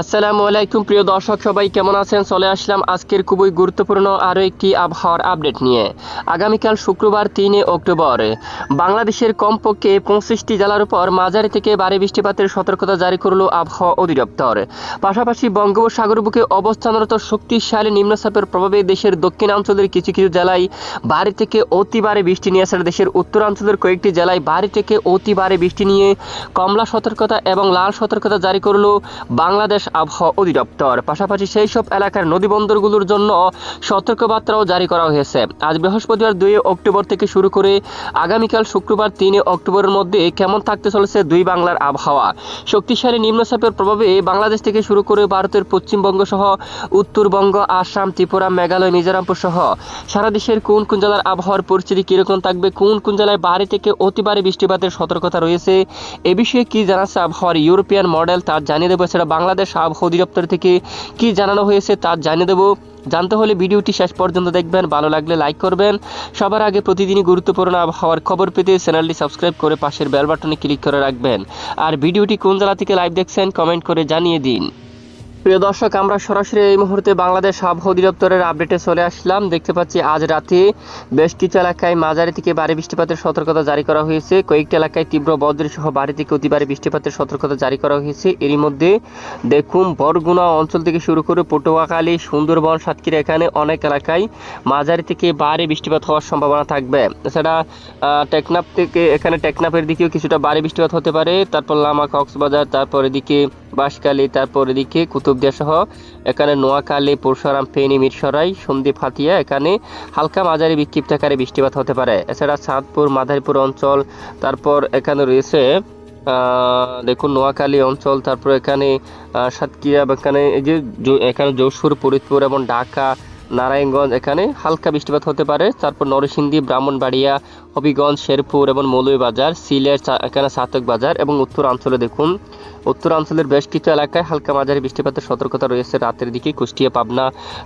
আসসালামু আলাইকুম, প্রিয় দর্শক, সবাই কেমন আছেন? চলে আসলাম আজকের খুবই গুরুত্বপূর্ণ আরও একটি আবহাওয়ার আপডেট নিয়ে। আগামীকাল শুক্রবার তিনে অক্টোবর। বাংলাদেশের কমপক্ষে পঁচিশটি জেলার উপর মাঝারি থেকে ভারী বৃষ্টিপাতের সতর্কতা জারি করল আবহাওয়া অধিদপ্তর। পাশাপাশি বঙ্গোপসাগর বুকে অবস্থানরত শক্তিশালী নিম্নচাপের প্রভাবে দেশের দক্ষিণাঞ্চলের কিছু কিছু জেলায় ভারী থেকে অতি ভারী বৃষ্টি নিয়ে আসলে দেশের উত্তরাঞ্চলের কয়েকটি জেলায় ভারী থেকে অতি ভারী বৃষ্টি নিয়ে কমলা সতর্কতা এবং লাল সতর্কতা জারি করল বাংলাদেশ আবহাওয়া অধিদপ্তর। পাশাপাশি সেই সব এলাকার নদীবন্দরগুলোর জন্য সতর্কবার্তাও জারি করা হয়েছে। আজ বৃহস্পতিবার দুই অক্টোবর থেকে শুরু করে আগামীকাল শুক্রবার তিনে অক্টোবরের মধ্যে কেমন থাকতে চলেছে দুই বাংলার আবহাওয়া? শক্তিশালী নিম্নচাপের প্রভাবে বাংলাদেশ থেকে শুরু করে ভারতের পশ্চিমবঙ্গ সহ উত্তরবঙ্গ, আসাম, ত্রিপুরা, মেঘালয় মিজোরামপুর সহ সারা দেশের কোন কোন জেলার আবহাওয়ার পরিস্থিতি কীরকম থাকবে, কোন কোন জেলায় ভারী থেকে অতি ভারী বৃষ্টিপাতের সতর্কতা রয়েছে, এ বিষয়ে কি জানাচ্ছে আবহাওয়ার ইউরোপিয়ান মডেল তা জানিয়ে দেবো এছাড়া বাংলাদেশ আবহাওয়া অধিদপ্তর থেকে কি জানানো হয়েছে তা জানিয়ে দেবো। জানতে হলে ভিডিওটি শেষ পর্যন্ত দেখবেন, ভালো লাগলে লাইক করবেন। সবার আগে প্রতিদিনই গুরুত্বপূর্ণ আবহাওয়ার খবর পেতে চ্যানেলটি সাবস্ক্রাইব করে পাশের বেল বাটনে ক্লিক করে রাখবেন। আর ভিডিওটি কোন জেলা থেকে লাইভ দেখছেন কমেন্ট করে জানিয়ে দিন। প্রিয় দর্শক, আমরা সরাসরি এই মুহূর্তে বাংলাদেশ আবহাওয়া অধিদপ্তরের আপডেটে চলে আসলাম। দেখতে পাচ্ছি আজ রাতে বেশ কিছু এলাকায় মাঝারি থেকে ভারী বৃষ্টিপাতের সতর্কতা জারি করা হয়েছে। কয়েকটি এলাকায় তীব্র বজ্র সহ ভারী থেকে অতি ভারী বৃষ্টিপাতের সতর্কতা জারি করা হয়েছে। এরই মধ্যে দেখুন, বরগুনা অঞ্চল থেকে শুরু করে পটুয়াখালী, সুন্দরবন, সাতক্ষীরা, এখানে অনেক এলাকায় মাঝারি থেকে ভারী বৃষ্টিপাত হওয়ার সম্ভাবনা থাকবে। এছাড়া টেকনাপ থেকে এখানে টেকনাপের দিকেও কিছুটা ভারী বৃষ্টিপাত হতে পারে। তারপর লামা, কক্সবাজার, তারপর এদিকে বাঁশখালী, তারপর এদিকে কুতুবদিয়া সহ এখানে নোয়াখালী পরশুরাম ফেনী, মিরসরাই, সন্দ্বীপ, হাতিয়া, এখানে হালকা মাঝারি বিক্ষিপ্ত আকারে বৃষ্টিপাত হতে পারে। এছাড়া চাঁদপুর, মাদারীপুর অঞ্চল, তারপর এখানে রয়েছে দেখুন নোয়াখালী অঞ্চল, তারপর এখানে সাতক্ষীরা এখানে এই যে এখানে যশোর, ফরিদপুর এবং ঢাকা, নারায়ণগঞ্জ, এখানে হালকা বৃষ্টিপাত হতে পারে। তারপর নরসিংদী, ব্রাহ্মণবাড়িয়া, হবিগঞ্জ, শেরপুর এবং মৌলভীবাজার, সিলেট এখানে সাতক বাজার এবং উত্তরাঞ্চলে দেখুন উত্তরাঞ্চলের বেশ কিছু এলাকায় হালকা মাঝারি বৃষ্টিপাতের সতর্কতা রয়েছে রাতের দিকে। কুষ্টিয়া, পাবনা,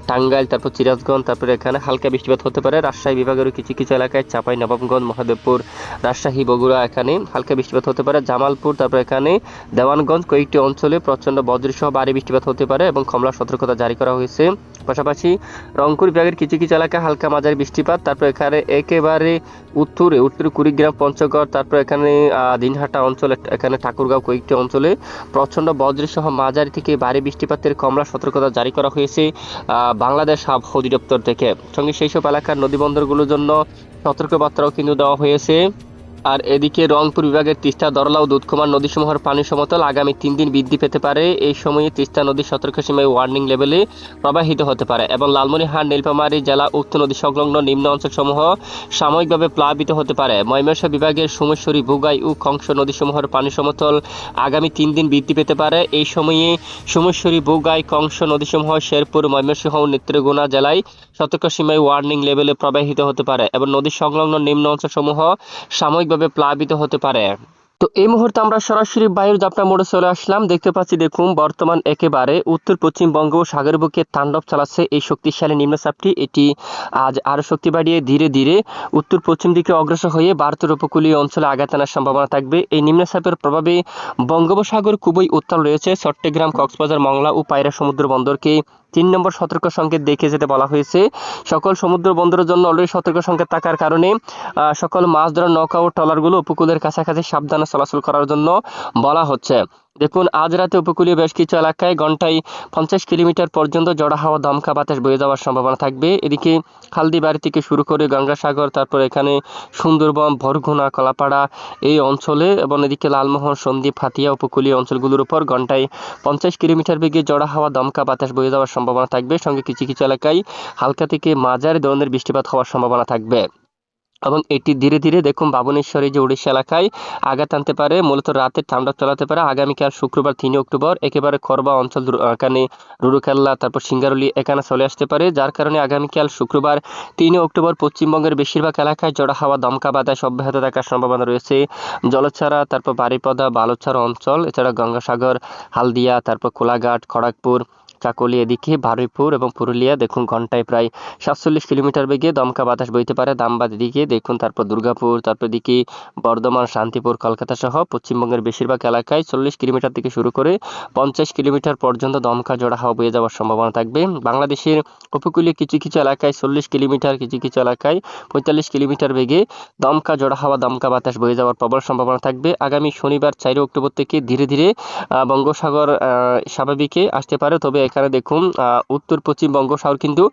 টাঙ্গাইল, তারপর সিরাজগঞ্জ, তারপর এখানে হালকা বৃষ্টিপাত হতে পারে। রাজশাহী বিভাগেরও কিছু কিছু এলাকায় চাপাই, নবাবগঞ্জ, মহাদেবপুর, রাজশাহী, বগুড়া এখানে হালকা বৃষ্টিপাত হতে পারে। জামালপুর, তারপর এখানে দেওয়ানগঞ্জ কয়েকটি অঞ্চলে প্রচণ্ড বজ্রসহ ভারী বৃষ্টিপাত হতে পারে এবং কমলা সতর্কতা জারি করা হয়েছে। পাশাপাশি রংপুর বিভাগের কিছু কিছু এলাকায় হালকা মাঝারি বৃষ্টিপাত, তারপর এখানে একেবারে উত্তরে, উত্তর কুড়িগ্রাম, পঞ্চগড়, তারপর এখানে দিনহাটা অঞ্চল, এখানে ঠাকুরগাঁও কয়েকটি অঞ্চলে প্রচণ্ড বজ্রসহ মাঝারি থেকে ভারী বৃষ্টিপাতের কমলা সতর্কতা জারি করা হয়েছে বাংলাদেশ আবহাওয়া অধিদপ্তর থেকে। সঙ্গে সেই সব এলাকার নদীবন্দরগুলোর জন্য সতর্কবার্তাও কিন্তু দেওয়া হয়েছে। আর এদিকে রংপুর বিভাগের তিস্তা, দরলা ও দুধকুমার নদীসমূহের পানি সমতল আগামী তিন দিন বৃদ্ধি পেতে পারে। এই সময়ে তিস্তা নদীর সতর্ক সীমায় ওয়ার্নিং লেভেলে প্রবাহিত হতে পারে এবং লালমনিরহাট, নীলফামারী জেলা উক্ত নদী সংলগ্ন নিম্ন অঞ্চলসমূহ সাময়িকভাবে প্লাবিত হতে পারে। ময়মনসিংহ বিভাগের সোমেশ্বরী, বুগাই ও কংস নদীসমূহের পানি সমতল আগামী তিন দিন বৃদ্ধি পেতে পারে। এই সময়ে সোমেশ্বরী, বুগাই, কংস নদীসমূহ, শেরপুর, ময়মনসিংহ নেত্রকোনা জেলায় সতর্ক সীমায় ওয়ার্নিং লেভেলে প্রবাহিত হতে পারে এবং নদী সংলগ্ন নিম্ন অঞ্চলসমূহ সাময়িকভাবে প্লাবিত হতে পারে। তো এই মুহূর্তে আমরা সরাসরি বায়ুর যাত্রা মোড়ে চলে আসলাম। দেখতে পাচ্ছি, দেখুন, বর্তমান একেবারে উত্তর, পশ্চিম বঙ্গোপসাগর বুকে তাণ্ডব চালাচ্ছে এই শক্তিশালী নিম্নচাপটি এটি আজ আরও শক্তি বাড়িয়ে ধীরে ধীরে উত্তর, পশ্চিম দিকে অগ্রসর হয়ে ভারতের উপকূলীয় অঞ্চলে আঘাত আনার সম্ভাবনা থাকবে। এই নিম্নচাপের প্রভাবে বঙ্গোপসাগর খুবই উত্তাল রয়েছে। চট্টগ্রাম, কক্সবাজার, মংলা ও পায়রা সমুদ্র বন্দরকে তিন নম্বর সতর্ক সংকেত দেখে যেতে বলা হয়েছে। সকল সমুদ্র বন্দরের জন্য অলরেডি সতর্ক সংকেত থাকার কারণে সকল মাছ ধরার নৌকা ও ট্রলারগুলো উপকূলের কাছাকাছি সাবধানে চলাচল করার জন্য বলা হচ্ছে। দেখুন, আজ রাতে উপকূলীয় বেশ কিছু এলাকায় ঘন্টায় পঞ্চাশ কিলোমিটার পর্যন্ত জড়া হাওয়া, দমকা বাতাস বয়ে যাওয়ার সম্ভাবনা থাকবে। এদিকে হালদিবাড়ি থেকে শুরু করে গঙ্গাসাগর, তারপর এখানে সুন্দরবন ভরঘুনা কলাপাড়া এই অঞ্চলে এবং এদিকে লালমোহন, সন্দ্বীপ, হাতিয়া উপকূলীয় অঞ্চলগুলোর উপর ঘন্টায় পঞ্চাশ কিলোমিটার বেগে জড়া হাওয়া, দমকা বাতাস বয়ে যাওয়ার সম্ভাবনা থাকবে। সঙ্গে কিছু কিছু এলাকায় হালকা থেকে মাঝারি ধরনের বৃষ্টিপাত হওয়ার সম্ভাবনা থাকবে। এবং এটি ধীরে ধীরে দেখুন বাবনেশ্বরী যে উড়িষ্যা এলাকায় আঘাত আনতে পারে, মূলত রাতে ঠান্ডা চালাতে পারে। আগামীকাল শুক্রবার তিন অক্টোবর একেবারে খরবা অঞ্চল এখানে রুরুকেল্লা তারপর সিঙ্গারুলি এখানে চলে আসতে পারে, যার কারণে আগামীকাল শুক্রবার তিন অক্টোবর পশ্চিমবঙ্গের বেশিরভাগ এলাকায় জড়া হাওয়া, দমকা, বাতাস অব্যাহত থাকার সম্ভাবনা রয়েছে। জলছাড়া, তারপর বারিপদা, বালুছাড়া অঞ্চল, এছাড়া গঙ্গাসাগর, হালদিয়া, তারপর কোলাঘাট, খড়গপুর চাকুলি এদিকে বারুইপুর এবং পুরুলিয়া, দেখুন ঘন্টায় প্রায় সাতচল্লিশ কিলোমিটার বেগে দমকা বাতাস বইতে পারে। দামবাদ এদিকে দেখুন, তারপর দুর্গাপুর, তারপর এদিকে বর্ধমান, শান্তিপুর, কলকাতা সহ পশ্চিমবঙ্গের বেশিরভাগ এলাকায় চল্লিশ কিলোমিটার থেকে শুরু করে পঞ্চাশ কিলোমিটার পর্যন্ত দমকা জোড়া হাওয়া বয়ে যাওয়ার সম্ভাবনা থাকবে। বাংলাদেশের উপকূলীয় কিছু কিছু এলাকায় চল্লিশ কিলোমিটার, কিছু কিছু এলাকায় পঁয়তাল্লিশ কিলোমিটার বেগে দমকা জোড়া হাওয়া, দমকা বাতাস বয়ে যাওয়ার প্রবল সম্ভাবনা থাকবে। আগামী শনিবার চার অক্টোবর থেকে ধীরে ধীরে বঙ্গোসাগর স্বাভাবিকে আসতে পারে। তবে এখানে দেখুন উত্তর, পশ্চিম বঙ্গোসাগর কিন্তু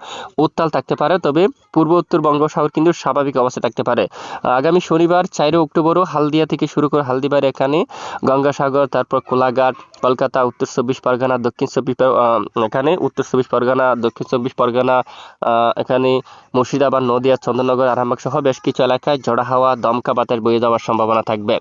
উত্তাল থাকতে পারে, তবে পূর্ব উত্তর বঙ্গোসাগর কিন্তু স্বাভাবিক অবস্থা থাকতে পারে। আগামী শনিবার চার অক্টোবরও হালদিয়া থেকে শুরু করে হালদিবার এখানে গঙ্গাসাগর, তারপর কোলাঘাট, কলকাতা, উত্তর চব্বিশ পরগনা, দক্ষিণ চব্বিশ এখানে উত্তর চব্বিশ পরগনা, দক্ষিণ চব্বিশ পরগনা এখানে মুর্শিদাবাদ, নদিয়া, চন্দ্রনগর, আরামবাগ সহ বেশ কিছু এলাকায় ঝড়া হাওয়া দমকা বাতাস বয়ে যাওয়ার সম্ভাবনা থাকবে।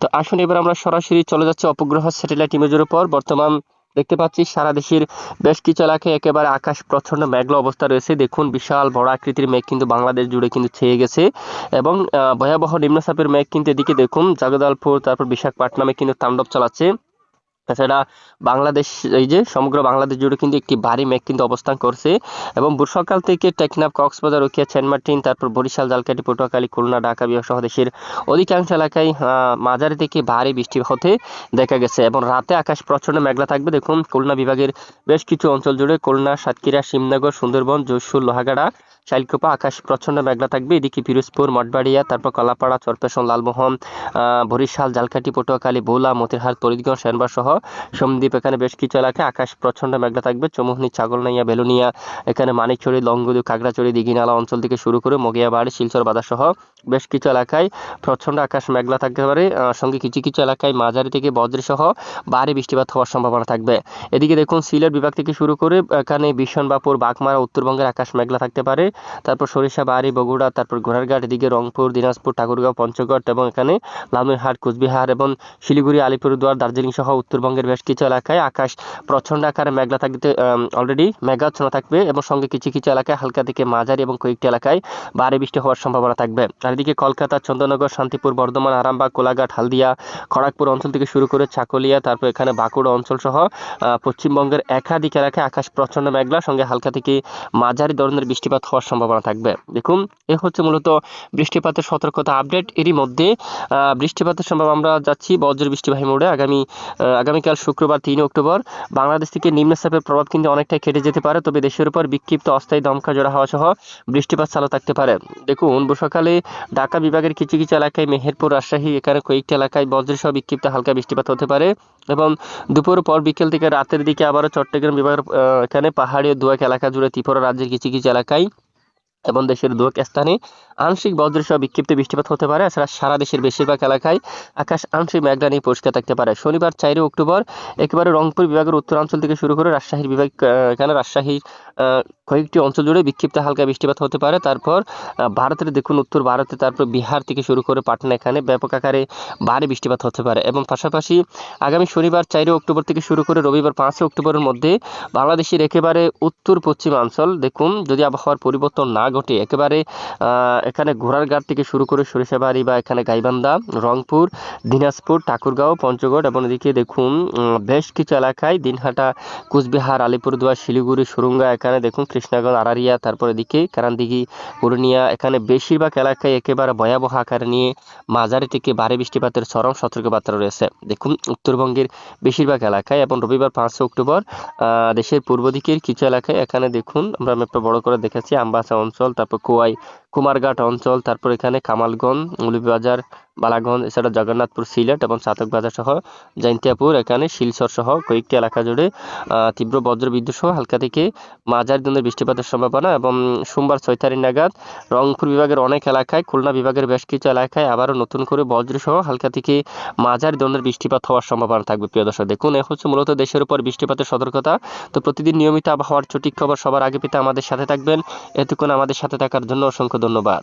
তো আসুন এবার আমরা সরাসরি চলে যাচ্ছি অপগ্রহ স্যাটেলাইট ইমেজের উপর। বর্তমান দেখতে পাচ্ছি, সারা দেশের বেশ কিছু এলাকায় একেবারে আকাশ প্রচণ্ড মেঘলা অবস্থা রয়েছে। দেখুন, বিশাল বড় আকৃতির মেঘ কিন্তু বাংলাদেশ জুড়ে কিন্তু ছেয়ে গেছে এবং ভয়াবহ নিম্নচাপের মেঘ কিন্তু এদিকে দেখুন, জগদলপুর, তারপর বিশাখাপাটনামে কিন্তু তাণ্ডব চালাচ্ছে। তাছাড়া বাংলাদেশ, এই যে সমগ্র বাংলাদেশ জুড়ে কিন্তু একটি ভারী মেঘ কিন্তু অবস্থান করছে এবং বর্ষাকাল থেকে টেকনাফ, কক্সবাজার, রকিয়া সেন্টমার্টিন তারপর বরিশাল, জালকাঠি, পটুয়াখালী, খুলনা, ঢাকা বিভাগ সহ দেশের অধিকাংশ এলাকায় মাঝারি থেকে ভারী বৃষ্টি হতে দেখা গেছে এবং রাতে আকাশ প্রচণ্ড মেঘলা থাকবে। দেখুন, খুলনা বিভাগের বেশ কিছু অঞ্চল জুড়ে খুলনা, সাতক্ষীরা শিবনগর সুন্দরবন যশোর লোহাগাড়া শাইলকোপা আকাশ প্রচণ্ড মেঘলা থাকবে। এদিকে পিরোজপুর, মঠবাড়িয়া, তারপর কলাপাড়া, চরপেশন, লালমোহন বরিশাল, জালকাঠি, পটুয়াখালী, ভোলা মতিরহাট ফরিদগঞ্জ সেনবার সহ সোমদ্বীপ। এখানে বেশ কিছু এলাকায় আকাশ প্রচণ্ড মেঘলা থাকবে। চমুহনি, ছাগলনাইয়া, বেলুনিয়া, এখানে মানিকছড়ি লংগদু, খাগড়াছড়ি, দিঘিনালা অঞ্চল থেকে শুরু করে মগিয়াবাড়ি, শিলচর বাজার সহ বেশ কিছু এলাকায় প্রচণ্ড আকাশ মেঘলা থাকতে পারে। সঙ্গে কিছু কিছু এলাকায় মাঝারি থেকে বজ্র সহ ভারী বৃষ্টিপাত হওয়ার সম্ভাবনা থাকবে। এদিকে দেখুন, সিলেট বিভাগ থেকে শুরু করে এখানে বিশনবাপুর বাঘমারা, উত্তরবঙ্গের আকাশ মেঘলা থাকতে পারে। তারপর সরিষা, বাড়ি, বগুড়া, তারপর ঘোড়ারঘাট, এদিকে রংপুর, দিনাজপুর, ঠাকুরগাঁও, পঞ্চগড় এবং এখানে লালমনিরহাট, কোচবিহার এবং শিলিগুড়ি, আলিপুরদুয়ার, দার্জিলিং সহ উত্তরবঙ্গের বেশ কিছু এলাকায় আকাশ প্রচণ্ড আকারে মেঘলা থাকতে অলরেডি মেঘাচ্ছন্ন থাকবে এবং সঙ্গে কিছু কিছু এলাকায় হালকা থেকে মাঝারি এবং কয়েকটি এলাকায় ভারী বৃষ্টি হওয়ার সম্ভাবনা থাকবে। আর এদিকে কলকাতা চন্দ্রনগর শান্তিপুর, বর্ধমান, আরামবাগ, কোলাঘাট, হালদিয়া, খড়গপুর অঞ্চল থেকে শুরু করে চাকুলিয়া, তারপর এখানে বাঁকুড়া অঞ্চল সহ পশ্চিমবঙ্গের একাধিক এলাকায় আকাশ প্রচণ্ড মেঘলা, সঙ্গে হালকা থেকে মাঝারি ধরনের বৃষ্টিপাত হওয়ার সম্ভাবনা থাকবে। দেখুন, এ হচ্ছে মূলত বৃষ্টিপাতের সতর্কতা আপডেট। এরই মধ্যে বৃষ্টিপাতের সম্ভব আমরা যাচ্ছি বজ্র বৃষ্টিবাহী মোড়ে। আগামী আগামীকাল শুক্রবার তিন অক্টোবর। বাংলাদেশ থেকে নিম্নচাপের প্রভাব কিন্তু অনেকটাই কেটে যেতে পারে। তবে দেশের উপর বিক্ষিপ্ত অস্থায়ী দমকা জোড়া হওয়া সহ বৃষ্টিপাত চালু থাকতে পারে। দেখুন সকালে ঢাকা বিভাগের কিছু কিছু এলাকায় মেহেরপুর, রাজশাহী, এখানে কয়েকটি এলাকায় বজ্রসহ বিক্ষিপ্ত হালকা বৃষ্টিপাত হতে পারে এবং দুপুর পর বিকেল থেকে রাতের দিকে আবারও চট্টগ্রাম বিভাগের এখানে পাহাড়ি ও দুয়াক এলাকা জুড়ে ত্রিপুরা রাজ্যের কিছু কিছু এলাকায় এবং দেশের দুয়াক স্থানে আংশিক বজ্রসহ বিক্ষিপ্ত বৃষ্টিপাত হতে পারে। এছাড়া সারা দেশের বেশিরভাগ এলাকায় আকাশ আংশিক মেঘলা নিয়ে পরিষ্কার থাকতে পারে। শনিবার চারই অক্টোবর একেবারে রংপুর বিভাগের উত্তরাঞ্চল থেকে শুরু করে রাজশাহীর বিভাগ এখানে রাজশাহীর কয়েকটি অঞ্চল জুড়ে বিক্ষিপ্ত হালকা বৃষ্টিপাত হতে পারে। তারপর ভারতের দেখুন উত্তর ভারতে, তারপর বিহার থেকে শুরু করে পাটনা এখানে ব্যাপক আকারে ভারী বৃষ্টিপাত হতে পারে। এবং পাশাপাশি আগামী শনিবার চারই অক্টোবর থেকে শুরু করে রবিবার পাঁচই অক্টোবরের মধ্যে বাংলাদেশের একেবারে উত্তর পশ্চিমাঞ্চল দেখুন যদি আবহাওয়ার পরিবর্তন না ঘটে একেবারে এখানে ঘোড়ারঘাট থেকে শুরু করে সরিষাবাড়ি বা এখানে গাইবান্ধা, রংপুর, দিনাজপুর, ঠাকুরগাঁও, পঞ্চগড় এবং এদিকে দেখুন বেশ কিছু এলাকায় দিনহাটা, কুচবিহার, আলিপুরদুয়ার, শিলিগুড়ি, সুরুঙ্গা, এখানে দেখুন কৃষ্ণাগঞ্জ আরারিয়া, তারপর এদিকে কারানদিঘি পুরুলিয়া এখানে বেশিরভাগ এলাকায় একেবারে ভয়াবহ আকার নিয়ে মাঝারি থেকে ভারী বৃষ্টিপাতের চরম সতর্কবার্তা রয়েছে। দেখুন, উত্তরবঙ্গের বেশিরভাগ এলাকায় এবং রবিবার পাঁচই অক্টোবর দেশের পূর্ব দিকের কিছু এলাকায় এখানে দেখুন, আমরা ম্যাপটা বড় করে দেখেছি, আমবাসা অঞ্চল তারপর কোয়াই কুমারঘাট অঞ্চল, তারপর এখানে কামালগঞ্জ মৌলভীবাজার বালাগঞ্জ, এছাড়া জগন্নাথপুর, সিলেট এবং বাজার সহ জৈন্তিয়াপুর এখানে শিলচর সহ কয়েকটি এলাকা জুড়ে তীব্র বজ্র বিদ্যুৎ সহ হালকা থেকে মাঝারি ধরনের বৃষ্টিপাতের সম্ভাবনা এবং সোমবার ছয় তারিখ নাগাদ রংপুর বিভাগের অনেক এলাকায়, খুলনা বিভাগের বেশ কিছু এলাকায় আবারও নতুন করে বজ্র সহ হালকা থেকে মাঝারি ধরনের বৃষ্টিপাত হওয়ার সম্ভাবনা থাকবে। প্রিয় দর্শক, দেখুন, এ হচ্ছে মূলত দেশের উপর বৃষ্টিপাতের সতর্কতা। তো প্রতিদিন নিয়মিত আবহাওয়ার সঠিক খবর সবার আগে পেতে আমাদের সাথে থাকবেন। এতক্ষণ আমাদের সাথে থাকার জন্য অসংখ্য ধন্যবাদ।